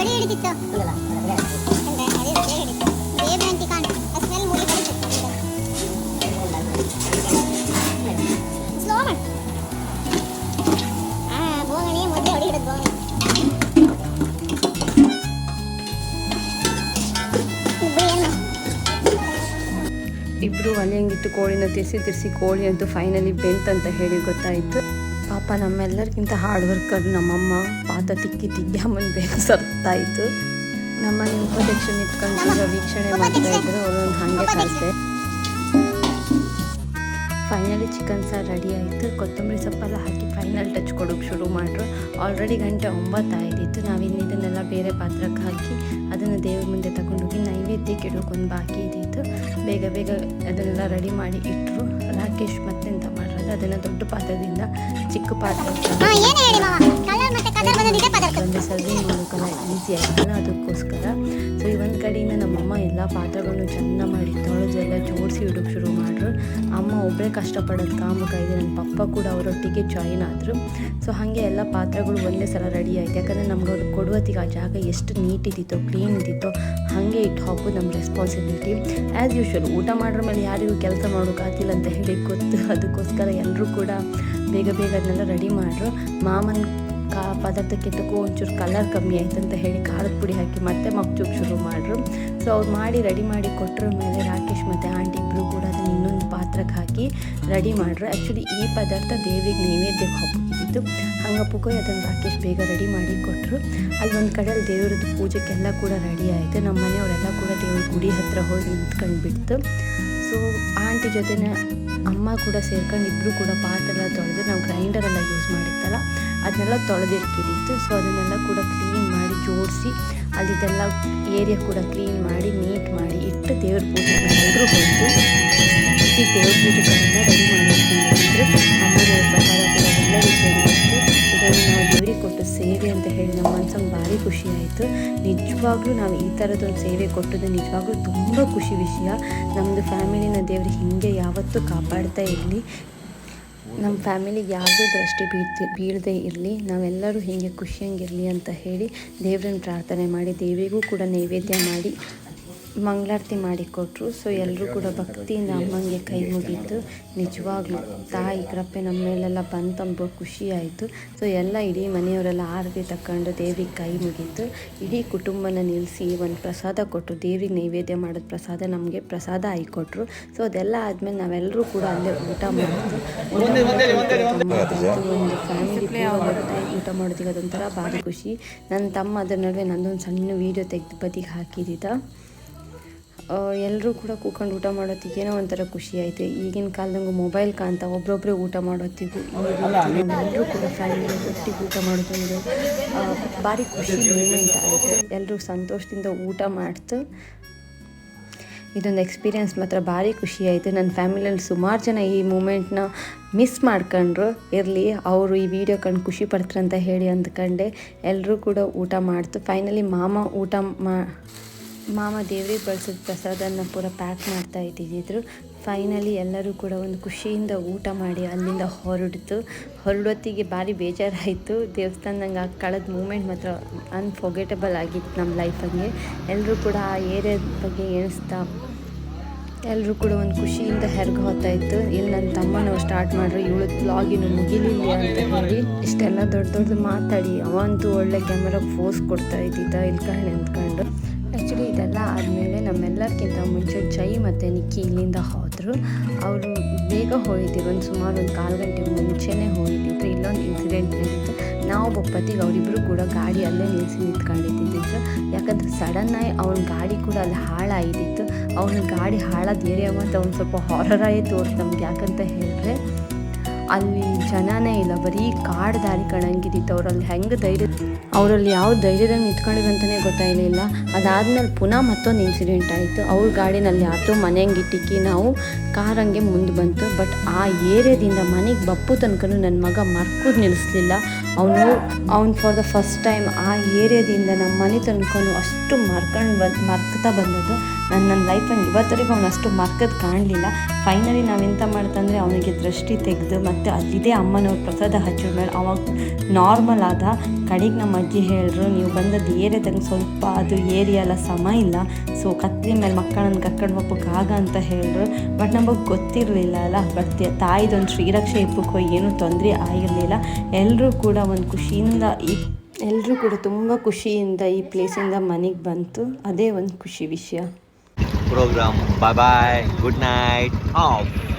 ಎಡಿ ಹಿಡಿತಿತ್ತು ಇಬ್ಬರು ಒಲೆ ಹಂಗಿಟ್ಟು ಕೋಳಿನ ತಿರ್ಸಿ ತಿರ್ಸಿ ಕೋಳಿ ಅಂತೂ ಫೈನಲಿ ಬೆಂತಂತ ಹೇಳಿ ಗೊತ್ತಾಯಿತು. ಪಾಪ ನಮ್ಮೆಲ್ಲರಿಗಿಂತ ಹಾರ್ಡ್ ವರ್ಕರ್ ನಮ್ಮಮ್ಮ, ಪಾತ ತಿಕ್ಕಿ ತಿಗ್ಗಿ ಬೇಗ ಸತ್ತಾಯಿತು ನಮ್ಮನೆ ಉಪಾಧ್ಯಕ್ಷ ನಿಂತ್ಕೊಂಡು ವೀಕ್ಷಣೆ ಮಾಡ್ತಾ ಇದ್ರು, ಅವರೊಂದು ಹಾಗೆ ಕಲಿತೆ ಫೈನಲಿ ಚಿಕನ್ ಸಾರು ರೆಡಿ ಆಯಿತು. ಕೊತ್ತಂಬರಿ ಸೊಪ್ಪೆಲ್ಲ ಹಾಕಿ ಫೈನಲ್ ಟಚ್ ಕೊಡೋಕೆ ಶುರು ಮಾಡ್ರು. ಆಲ್ರೆಡಿ ಗಂಟೆ ಒಂಬತ್ತು ಆಯ್ದಿತ್ತು ನಾವಿನ್ನು ಇದನ್ನೆಲ್ಲ ಬೇರೆ ಪಾತ್ರಕ್ಕೆ ಹಾಕಿ ಅದನ್ನು ದೇವ್ರ ಮುಂದೆ ತಗೊಂಡೋಗಿ ನೈವೇದ್ಯಕ್ಕೆ ಇಡೋಕೆ ಒಂದು ಬಾಕಿ ಇದ್ದಿತ್ತು ಬೇಗ ಬೇಗ ಅದನ್ನೆಲ್ಲ ರೆಡಿ ಮಾಡಿ ಇಟ್ಟರು ರಾಕೇಶ್ ಮತ್ತೆಂತ ಮಾಡೋದು ಅದನ್ನು ದೊಡ್ಡ ಪಾತ್ರದಿಂದ ಚಿಕ್ಕ ಪಾತ್ರ ಒಂದು ಸರ್ವಿಂಗ್ ಮಾಡೋಕ್ಕಲ್ಲ ಈಸಿ ಅದಕ್ಕೋಸ್ಕರ. ಸೊ ಈ ಒಂದು ಕಡೆಯಿಂದ ನಮ್ಮಮ್ಮ ಎಲ್ಲ ಪಾತ್ರಗಳನ್ನು ಚೆಂದ ಮಾಡಿ ತೊಳೆದು ಎಲ್ಲ ಜೋಡಿಸಿ ಇಡೋಕ್ಕೆ ಶುರು ಮಾಡ್ರು. ಅಮ್ಮ ಒಬ್ಬರೇ ಕಷ್ಟಪಡೋದು ಕಾಮಕ ಇದೆ ನನ್ನ ಪಪ್ಪ ಕೂಡ ಅವರೊಟ್ಟಿಗೆ ಜಾಯಿನ್ ಆದರು. ಸೊ ಹಾಗೆ ಎಲ್ಲ ಪಾತ್ರಗಳು ಒಂದೇ ಸಲ ರೆಡಿ ಆಯ್ತು. ಯಾಕಂದರೆ ನಮ್ಗೆ ಅವ್ರು ಕೊಡುವತ್ತಿಗೆ ಆ ಜಾಗ ಎಷ್ಟು ನೀಟ್ ಇದ್ದಿತ್ತೋ ಕ್ಲೀನ್ ಇದ್ದಿತ್ತೋ, ಹಾಗೆ ಇಟ್ಟು ನಮ್ಮ ರೆಸ್ಪಾನ್ಸಿಬಿಲಿಟಿ ಆ್ಯಸ್ ಯೂಶ್ವಲ್ ಊಟ ಮಾಡ್ರ ಮೇಲೆ ಯಾರಿಗೂ ಕೆಲಸ ಮಾಡೋಕ್ಕಾಗಿಲ್ಲ ಅಂತ ಹೇಳಿ ಗೊತ್ತು. ಅದಕ್ಕೋಸ್ಕರ ಎಲ್ಲರೂ ಕೂಡ ಬೇಗ ಬೇಗ ಅದನ್ನೆಲ್ಲ ರೆಡಿ ಮಾಡ್ರು. ಮಾಮನ ಕಾ ಪದಾರ್ಥಕ್ಕೆ ತಗೋ ಒಂಚೂರು ಕಲರ್ ಕಮ್ಮಿ ಆಯ್ತು ಅಂತ ಹೇಳಿ ಖಾರದ ಪುಡಿ ಹಾಕಿ ಮತ್ತೆ ಮಗ್ಚೂಕ್ ಶುರು ಮಾಡ್ರು. ಸೊ ಅವ್ರು ಮಾಡಿ ರೆಡಿ ಮಾಡಿ ಕೊಟ್ಟರ ಮೇಲೆ ರಾಕೇಶ್ ಮತ್ತು ಆಂಟಿ ಇಬ್ಬರು ಕೂಡ ಅದನ್ನ ಇನ್ನೊಂದು ಪಾತ್ರಕ್ಕೆ ಹಾಕಿ ರೆಡಿ ಮಾಡ್ರು. ಆ್ಯಕ್ಚುಲಿ ಈ ಪದಾರ್ಥ ದೇವಿಗೆ ನೈವೇದ್ಯಕ್ಕೆ ಹಾಕಿದ್ದು ಹಾಗಾಗಿ ಹಂಗಪ್ಪಗೋಯ್ ಅದನ್ನು ರಾಕೇಶ್ ಬೇಗ ರೆಡಿ ಮಾಡಿ ಕೊಟ್ಟರು. ಅಲ್ಲಿ ಒಂದು ಕಡೆಯಲ್ಲಿ ದೇವ್ರದ್ದು ಪೂಜೆಗೆಲ್ಲ ಕೂಡ ರೆಡಿ ಆಯಿತು. ನಮ್ಮ ಮನೆಯವರೆಲ್ಲ ಕೂಡ ದೇವ್ರ ಗುಡಿ ಹತ್ತಿರ ಹೋಗಿ ನಿಂತ್ಕೊಂಡು ಬಿಡ್ತು ಸೊ ಆಂಟಿ ಜೊತೆನೇ ಅಮ್ಮ ಕೂಡ ಸೇರ್ಕೊಂಡು ಇಬ್ಬರು ಕೂಡ ಪಾಟೆಲ್ಲ ತೊಳೆದು ನಾವು ಗ್ರೈಂಡರೆಲ್ಲ ಯೂಸ್ ಮಾಡಿತ್ತಲ್ಲ, ಅದನ್ನೆಲ್ಲ ತೊಳೆದಿರ್ಕಿದಿತ್ತು ಸೊ ಅದನ್ನೆಲ್ಲ ಕೂಡ ಕ್ಲೀನ್ ಮಾಡಿ ಜೋಡಿಸಿ ಅಲ್ಲಿದೆಲ್ಲ ಏರಿಯಾ ಕೂಡ ಕ್ಲೀನ್ ಮಾಡಿ ನೀಟ್ ಮಾಡಿ ಇಟ್ಟು ದೇವ್ರ ಪೂಜೆ ಎಲ್ಲರೂ ಹೋಯಿತು ಈ ದೇವ್ರ ರೆಡಿ ಮಾಡಿಟ್ಕೊಂಡಿದ್ರು ಅಮ್ಮನವ್ರ ಪ್ರಸಾದ ಕೂಡ ಎಲ್ಲ ಸೇರಿತ್ತು ಇದನ್ನು ನಾವು ದೇವರಿಗೆ ಕೊಟ್ಟ ಸೇವೆ ಅಂತ ಹೇಳಿ ನಮ್ಮ ಮನಸ್ಸಂಗೆ ಭಾರಿ ಖುಷಿ ಆಯಿತು. ನಿಜವಾಗ್ಲೂ ನಾವು ಈ ಥರದೊಂದು ಸೇವೆ ಕೊಟ್ಟದ್ದು ನಿಜವಾಗ್ಲೂ ತುಂಬ ಖುಷಿ ವಿಷಯ. ನಮ್ಮದು ಫ್ಯಾಮಿಲಿನ ದೇವರು ಹೀಗೆ ಯಾವತ್ತೂ ಕಾಪಾಡ್ತಾ ಇರಲಿ. ನಮ್ಮ ಫ್ಯಾಮಿಲಿಗೆ ಯಾವುದೂ ದೃಷ್ಟಿ ಬೀಳ್ತಿ, ಬೀಳದೇ ಇರಲಿ. ನಾವೆಲ್ಲರೂ ಹೀಗೆ ಖುಷಿಯಂಗಿರಲಿ ಅಂತ ಹೇಳಿ ದೇವ್ರನ್ನ ಪ್ರಾರ್ಥನೆ ಮಾಡಿ ದೇವಿಗೂ ಕೂಡ ನೈವೇದ್ಯ ಮಾಡಿ ಮಂಗಳಾರತಿ ಮಾಡಿಕೊಟ್ರು ಸೊ ಎಲ್ಲರೂ ಕೂಡ ಭಕ್ತಿಯಿಂದ ಅಮ್ಮಂಗೆ ಕೈ ಮುಗಿದ್ದು ನಿಜವಾಗ್ಲೂ ತಾಯಿ ಕೃಪೆ ನಮ್ಮ ಮೇಲೆಲ್ಲ ಬಂತಂಬ ಖುಷಿ ಸೊ ಎಲ್ಲ ಇಡೀ ಮನೆಯವರೆಲ್ಲ ಆರತಿ ತಗೊಂಡು ದೇವಿಗೆ ಕೈ ಮುಗೀತು. ಇಡೀ ಕುಟುಂಬನ ನಿಲ್ಲಿಸಿ ಒಂದು ಪ್ರಸಾದ ಕೊಟ್ಟರು ದೇವಿಗೆ ನೈವೇದ್ಯ ಮಾಡಿದ ಪ್ರಸಾದ ನಮಗೆ ಪ್ರಸಾದ ಕೊಟ್ಟರು ಸೊ ಅದೆಲ್ಲ ಆದಮೇಲೆ ನಾವೆಲ್ಲರೂ ಕೂಡ ಅಲ್ಲೇ ಊಟ ಮಾಡಿದ್ವಿ ಒಂದು ಫ್ಯಾಮಿಲಿ ಊಟ ಮಾಡೋದಿಗೆ ಅದೊಂಥರ ಭಾರಿ ಖುಷಿ. ನನ್ನ ತಮ್ಮ ಅದ್ರ ನಡುವೆ ನಂದೊಂದು ಸಣ್ಣ ವೀಡಿಯೋ ತೆಗೆದು ಬದಿಗೆ ಹಾಕಿದ್ದ ಎಲ್ಲರೂ ಕೂಡ ಕೂತ್ಕೊಂಡು ಊಟ ಮಾಡೋತ್ತಿಗೆ ಏನೋ ಒಂಥರ ಖುಷಿ ಆಯಿತು. ಈಗಿನ ಕಾಲದಂಗೆ ಮೊಬೈಲ್ ಕಾಣ್ತಾ ಒಬ್ಬೊಬ್ಬರೇ ಊಟ ಮಾಡೋತ್ತಿಗೂ ಎಲ್ಲರೂ ಕೂಡ ಫ್ಯಾಮಿಲಿ ಒಟ್ಟಿಗೆ ಊಟ ಮಾಡೋದೊಂದು ಭಾರಿ ಖುಷಿ ಮೂಮೆಂಟ್ ಆಯಿತು. ಎಲ್ಲರೂ ಸಂತೋಷದಿಂದ ಊಟ ಮಾಡ್ತು. ಇದೊಂದು ಎಕ್ಸ್ಪೀರಿಯನ್ಸ್ ಮಾತ್ರ ಭಾರಿ ಖುಷಿ ಆಯಿತು. ನನ್ನ ಫ್ಯಾಮಿಲಿಯಲ್ಲಿ ಸುಮಾರು ಜನ ಈ ಮೂಮೆಂಟ್ನ ಮಿಸ್ ಮಾಡ್ಕೊಂಡ್ರು. ಇರಲಿ ಅವರು ಈ ವಿಡಿಯೋ ಕಂಡು ಖುಷಿ ಪಡ್ತಾರಂತ ಹೇಳಿ ಅಂದ್ಕಂಡೆ. ಎಲ್ಲರೂ ಕೂಡ ಊಟ ಮಾಡ್ತು. ಫೈನಲಿ ಮಾಮ ಊಟ ಮಾ ಮಾಮ ದೇವ್ರಿಗೆ ಬಳಸಿದ ಪ್ರಸಾದನ ಪೂರ ಪ್ಯಾಕ್ ಮಾಡ್ತಾ ಇದ್ದಿದ್ರು. ಫೈನಲಿ ಎಲ್ಲರೂ ಕೂಡ ಒಂದು ಖುಷಿಯಿಂದ ಊಟ ಮಾಡಿ ಅಲ್ಲಿಂದ ಹೊರಡ್ತು ಹೊರಡೊತ್ತಿಗೆ ಭಾರಿ ಬೇಜಾರಾಯಿತು. ದೇವಸ್ಥಾನದಂಗೆ ಆ ಕಳೆದ ಮೂಮೆಂಟ್ ಮಾತ್ರ ಅನ್ಫೊಗೆಟಬಲ್ ಆಗಿತ್ತು ನಮ್ಮ ಲೈಫಂಗೆ ಎಲ್ಲರೂ ಕೂಡ ಆ ಏರಿಯಾದ ಬಗ್ಗೆ ಎಣಿಸ್ತಾ ಎಲ್ಲರೂ ಕೂಡ ಒಂದು ಖುಷಿಯಿಂದ ಹೆರ್ಗೆ ಹೋಗ್ತಾ ಇತ್ತು. ಇಲ್ಲಿ ನನ್ನ ತಮ್ಮನವ್ರು ಸ್ಟಾರ್ಟ್ ಮಾಡ್ರು, ಇವಳು ಬ್ಲಾಗ್ ಇನ್ನು ಮುಗಿಲಿಲ್ಲ ಅಂತ ಹೇಳಿ. ಇಷ್ಟೆಲ್ಲ ದೊಡ್ಡ ದೊಡ್ಡದು ಮಾತಾಡಿ, ಅವಂತೂ ಒಳ್ಳೆ ಕ್ಯಾಮ್ರಾಗೆ ಫೋಸ್ ಕೊಡ್ತಾ ಇದ್ದಿದ್ದ, ಇಲ್ಲಿ ನಿಂತ್ಕೊಂಡು. ಆದಮೇಲೆ ನಮ್ಮೆಲ್ಲರಿಗಿಂತ ಮುಂಚೆ ಜೈ ಮತ್ತು ನಿಕ್ಕಿ ಇಲ್ಲಿಂದ ಹೋದರು. ಅವರು ಬೇಗ ಹೋಗಿದ್ದೀವಿ ಒಂದು ಸುಮಾರು ಒಂದು ಕಾಲು ಗಂಟೆ ಮುಂಚೆನೇ ಹೋಗಿದ್ದಿದ್ರು. ಇಲ್ಲೊಂದು ಇನ್ಸಿಡೆಂಟ್ ನಡೀತು. ನಾವು ಒಪ್ಪತ್ತಿಗೆ ಅವರಿಬ್ಬರು ಕೂಡ ಗಾಡಿ ಅಲ್ಲೇ ನಿಲ್ಲಿಸಿ ನಿಂತ್ಕೊಂಡಿದ್ದಿದ್ರು. ಯಾಕಂದ್ರೆ ಸಡನ್ನಾಗಿ ಅವ್ನ ಗಾಡಿ ಕೂಡ ಅಲ್ಲಿ ಹಾಳಾಗಿದ್ದಿತ್ತು. ಅವನ ಗಾಡಿ ಹಾಳಾದ ಏರಿಯಾ ಮತ್ತು ಅವ್ನು ಸ್ವಲ್ಪ ಹಾರರಾಯೇ ತೋರ್ತು ನಮ್ಗೆ ಯಾಕಂತ ಹೇಳಿದ್ರೆ, ಅಲ್ಲಿ ಜನನೇ ಇಲ್ಲ. ಬರೀ ಕಾಡು ದಾರಿ ಕಣಂಗಿದ್ದಿತ್ತು. ಅವರಲ್ಲಿ ಹೆಂಗೆ ಧೈರ್ಯ ಅವರಲ್ಲಿ ಯಾವ ಧೈರ್ಯದಾಗ ನಿಂತ್ಕೊಂಡಿದ್ರು ಅಂತಲೇ ಗೊತ್ತಾಗಲಿಲ್ಲ. ಅದಾದ್ಮೇಲೆ ಪುನಃ ಮತ್ತೊಂದು ಇನ್ಸಿಡೆಂಟ್ ಆಯಿತು. ಅವ್ರ ಗಾಡಿನಲ್ಲಿ ಯಾರು ಮನೆಯಂಗೆ ಇಟ್ಟಿಕ್ಕಿ ನಾವು ಕಾರ್ ಹಂಗೆ ಮುಂದೆ ಬಂತು. ಬಟ್ ಆ ಏರಿಯಾದಿಂದ ಮನೆಗೆ ಬಪ್ಪು ತನಕನೂ ನನ್ನ ಮಗ ಮರ್ಕೋದು ನಿಲ್ಲಿಸ್ಲಿಲ್ಲ ಅವನು, ಅವ್ನು ಫಾರ್ ದ ಫಸ್ಟ್ ಟೈಮ್ ಆ ಏರಿಯಾದಿಂದ ನಮ್ಮ ಮನೆ ತನಕನೂ ಅಷ್ಟು ಮರ್ಕೊಂಡು ಬಂದು, ಮರ್ಕ್ತಾ ಬಂದದ್ದು. ನಾನು ನನ್ನ ಲೈಫಲ್ಲಿ ಇವತ್ತರೆಗೂ ಅವನು ಅಷ್ಟು ಮರ್ಕದ್ ಕಾಣಲಿಲ್ಲ. ಫೈನಲಿ ನಾವೆಂತ ಮಾಡ್ತಂದರೆ ಅವನಿಗೆ ದೃಷ್ಟಿ ತೆಗೆದು ಮತ್ತು ಅಲ್ಲಿದೆ ಅಮ್ಮನವ್ರ ಪ್ರಸಾದ ಹಚ್ಚಿದ ಮೇಲೆ ಅವಾಗ ನಾರ್ಮಲ್ ಆದ ಕಡೆಗೆ ನಮ್ಮ ಅಜ್ಜಿ ಹೇಳಿದ್ರು ನೀವು ಬಂದದ್ದು ಏರಿಯಾದಂಗೆ ಸ್ವಲ್ಪ ಅದು ಏರಿಯಾ ಎಲ್ಲ ಸಮ ಇಲ್ಲ. ಸೊ ಕತ್ರಿ ಮೇಲೆ ಮಕ್ಕಳನ್ನ ಕರ್ಕೊಂಡು ಹೋಗ್ಬೇಕಾಗ ಅಂತ ಹೇಳಿದ್ರು ಬಟ್ ನಮಗೆ ಗೊತ್ತಿರಲಿಲ್ಲ ಅಲ್ಲ. ಬಟ್ ತಾಯಿದೊಂದು ಶ್ರೀರಕ್ಷೆ ಇಪ್ಪಕ್ಕೋ ಏನೂ ತೊಂದರೆ ಆಗಿರಲಿಲ್ಲ. ಎಲ್ಲರೂ ಕೂಡ ಒಂದು ಖುಷಿಯಿಂದ ಈ ಎಲ್ಲರೂ ಕೂಡ ತುಂಬ ಖುಷಿಯಿಂದ ಈ ಪ್ಲೇಸಿಂದ ಮನೆಗೆ ಬಂತು. ಅದೇ ಒಂದು ಖುಷಿ ವಿಷಯ. Programme bye bye good night Off.